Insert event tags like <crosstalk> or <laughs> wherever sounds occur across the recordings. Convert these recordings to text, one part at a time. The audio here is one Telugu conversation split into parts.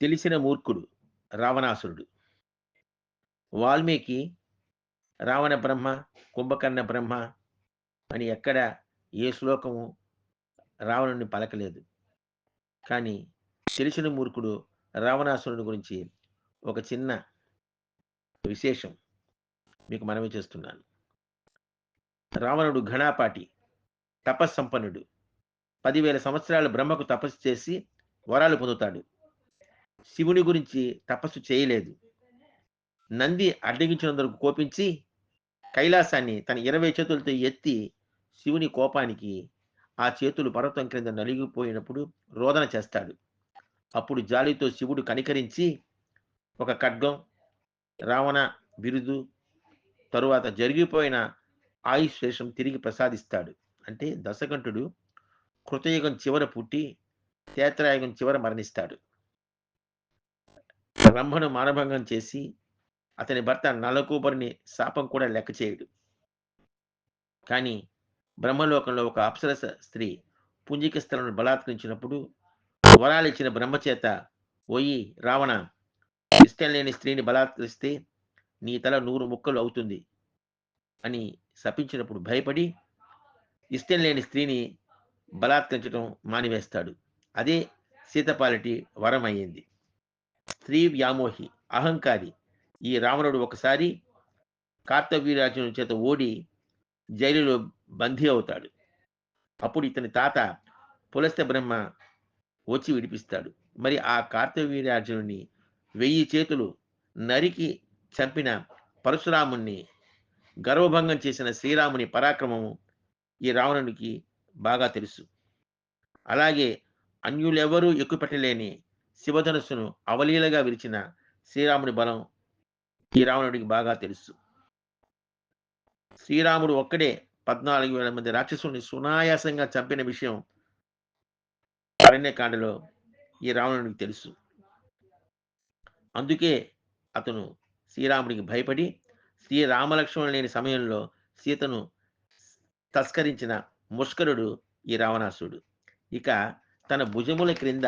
తెలిసిన మూర్ఖుడు రావణాసురుడు. వాల్మీకి రావణ బ్రహ్మ కుంభకర్ణ బ్రహ్మ అని ఎక్కడ ఏ శ్లోకము రావణుని పలకలేదు. కానీ తెలిసిన మూర్ఖుడు రావణాసురుని గురించి ఒక చిన్న విశేషం మీకు మనవి చేస్తున్నాను. రావణుడు ఘనాపాటి తపస్సంపన్నుడు. పదివేల సంవత్సరాలు బ్రహ్మకు తపస్సు చేసి వరాలు పొందుతాడు. శివుని గురించి తపస్సు చేయలేదు. నంది అడ్డగించినందుకు కోపించి కైలాసాన్ని తన ఇరవై చేతులతో ఎత్తి శివుని కోపానికి ఆ చేతులు పర్వతం క్రింద నలిగిపోయినప్పుడు రోదన చేస్తాడు. అప్పుడు జాలితో శివుడు కనికరించి ఒక ఖడ్గం రావణ బిరుదు తరువాత జరిగిపోయిన ఆయుశ్వేషం తిరిగి ప్రసాదిస్తాడు. అంటే దశకంఠుడు కృతయుగం చివర పుట్టి తేత్రయుగం చివర మరణిస్తాడు. <laughs> బ్రహ్మను మానభంగం చేసి అతని భర్త నలకూబరిని శాపం కూడా లెక్క చేయడు. కానీ బ్రహ్మలోకంలో ఒక అప్సరస స్త్రీ పుంజిక స్థలను బలాత్కరించినప్పుడు వరాలిచ్చిన బ్రహ్మచేత ఓయి రావణ ఇష్టం లేని స్త్రీని బలాత్కరిస్తే నీ తల నూరు ముక్కలు అవుతుంది అని శపించినప్పుడు భయపడి ఇష్టం లేని స్త్రీని బలాత్కరించడం మానివేస్తాడు. అదే సీతపాలటి వరం అయ్యింది. స్త్రీ వ్యామోహి అహంకారి. ఈ రావణుడు ఒకసారి కార్తవీరాజుని చేత ఓడి జైలులో బందీ అవుతాడు. అప్పుడు ఇతని తాత పులస్త బ్రహ్మ వచ్చి విడిపిస్తాడు. మరి ఆ కార్తవీరాజుని వెయ్యి చేతులు నరికి చంపిన పరశురాముణ్ణి గర్వభంగం చేసిన శ్రీరాముని పరాక్రమము ఈ రావణునికి బాగా తెలుసు. అలాగే అన్యులెవరూ ఎక్కుపెట్టలేని శివధనుస్సును అవలీలగా విరిచిన శ్రీరాముడి బలం ఈ రావణుడికి బాగా తెలుసు. శ్రీరాముడు ఒక్కడే పద్నాలుగు వేల మంది రాక్షసుని సునాయాసంగా చంపిన విషయం అరణ్యకాండలో ఈ రావణుడికి తెలుసు. అందుకే అతను శ్రీరాముడికి భయపడి శ్రీరామలక్ష్మణులు లేని సమయంలో సీతను తస్కరించిన ముష్కరుడు ఈ రావణాసుడు ఇక తన భుజముల క్రింద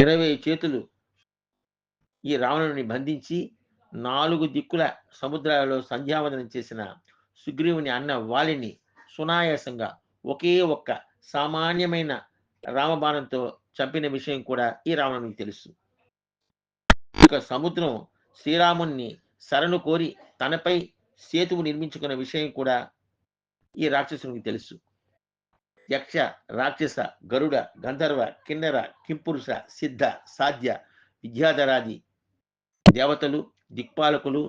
ఇరవై చేతులు ఈ రావణుని బంధించి నాలుగు దిక్కుల సముద్రాలలో సంధ్యావందనం చేసిన సుగ్రీవుని అన్న వాలిని సునాయాసంగా ఒకే ఒక్క సామాన్యమైన రామబాణంతో చంపిన విషయం కూడా ఈ రావణునికి తెలుసు. ఇక సముద్రం శ్రీరాముణ్ణి శరణు కోరి తనపై సేతువు నిర్మించుకున్న విషయం కూడా ఈ రాక్షసునికి తెలుసు. యక్ష రాక్షస గరుడ గంధర్వ కిన్నెర కింపురుష సిద్ధ సాధ్య విద్యాధరాది దేవతలు దిక్పాలకులు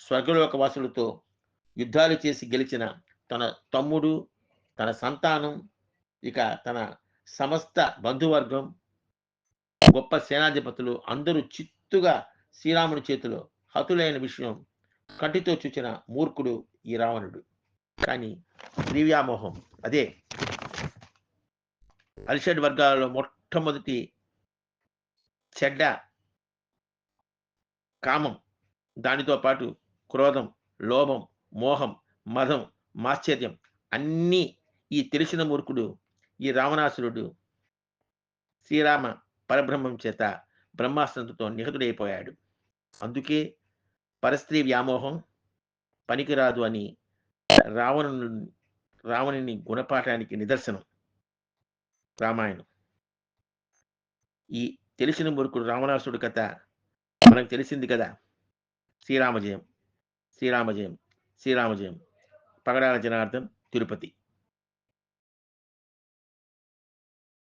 స్వర్గలోకవాసులతో యుద్ధాలు చేసి గెలిచిన తన తమ్ముడు తన సంతానం ఇక తన సమస్త బంధువర్గం గొప్ప సేనాధిపతులు అందరూ చిత్తుగా శ్రీరాముని చేతిలో హతులైన విషయం కంటితో చూచిన మూర్ఖుడు ఈ రావణుడు. కానీ దివ్యామోహం అదే అలిషడ్ వర్గాలలో మొట్టమొదటి చెడ్డ కామం. దానితో పాటు క్రోధం లోభం మోహం మదం మాశ్చర్యం అన్నీ ఈ తెలిసిన మూర్ఖుడు ఈ రావణాసురుడు శ్రీరామ పరబ్రహ్మం చేత బ్రహ్మాస్త్రంతో నిహతుడైపోయాడు. అందుకే పరస్త్రీ వ్యామోహం పనికిరాదు అని రావణుని రావణుని గుణపాఠానికి నిదర్శనం. రామాయణం. ఈ తెలిసిన మురుకుడు రావణాసుడు కథ మనకు తెలిసింది కదా. శ్రీరామజయం శ్రీరామజయం శ్రీరామజయం పగడాల జనార్దన్ తిరుపతి.